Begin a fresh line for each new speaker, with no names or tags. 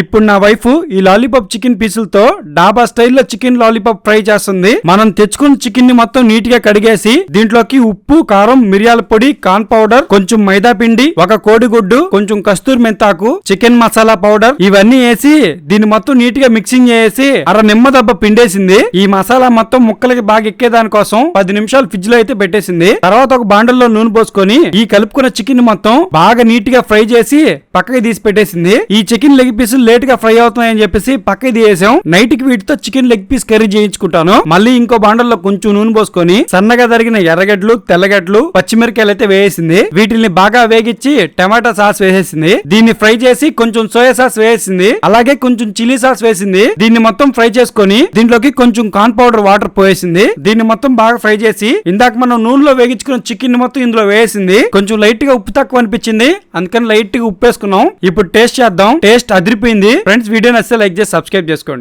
ఇప్పుడు నా వైఫ్ ఈ లాలీపాప్ చికెన్ పీసులతో డాబా స్టైల్లో చికెన్ లాలీపాప్ ఫ్రై చేస్తుంది. మనం తెచ్చుకున్న చికెన్ని మొత్తం నీట్గా కడిగేసి దీంట్లోకి ఉప్పు కారం మిరియాల పొడి కార్న్ పౌడర్ కొంచెం మైదా పిండి ఒక కోడిగుడ్డు కొంచెం కస్తూరి మెంతాకు చికెన్ మసాలా పౌడర్ ఇవన్నీ వేసి దీన్ని మొత్తం నీట్గా మిక్సింగ్ చేసి అర నిమ్మ దెబ్బ పిండేసింది. ఈ మసాలా మొత్తం ముక్కలకి బాగా ఎక్కేదాని కోసం పది నిమిషాలు ఫ్రిడ్జ్లో అయితే పెట్టేసింది. తర్వాత ఒక బాండల్లో నూనె పోసుకొని ఈ కలుపుకున్న చికెన్ మొత్తం బాగా నీట్గా ఫ్రై చేసి పక్కకి తీసి పెట్టేసింది. ఈ చికెన్ లెగ్ పీసులు లేట్గా ఫ్రై అవుతున్నాయని చెప్పేసి పక్కకి తీసేసాం. నైట్కి వీటితో చికెన్ లెగ్ పీస్ కర్రీ చేయించుకుంటాను. మళ్ళీ ఇంకో బాండల్లో కొంచెం నూనె పోసుకొని సన్నగా తరిగిన ఎర్రగడ్డలు తెల్లగడ్డలు పచ్చిమిరకాయలు అయితే వేసింది వీటిని బాగా వేగించి టమాటా సాస్ వేసేసింది. దీన్ని ఫ్రై చేసి కొంచెం సోయా సాస్ వేసింది అలాగే కొంచెం చిల్లీ సాస్ వేసింది. దీన్ని మొత్తం ఫ్రై చేసుకొని దీంట్లోకి కొంచెం కార్న్ పౌడర్ వాటర్ పోయేసింది. దీన్ని మొత్తం బాగా ఫ్రై చేసి ఇందాక మనం నూనెలో వేగించుకున్న చికెన్ మొత్తం ఇందులో వేసింది కొంచెం లైట్గా ఉప్పు తక్కువ అనిపించింది. అందుకని లైట్గా ఉప్పు వేసుకున్నాం. ఇప్పుడు టేస్ట్ చేద్దాం. టేస్ట్ అదిరిపోయింది. ఫ్రెండ్స్ వీడియో నచ్చితే లైక్ చేసి సబ్స్క్రైబ్ చేసుకోండి.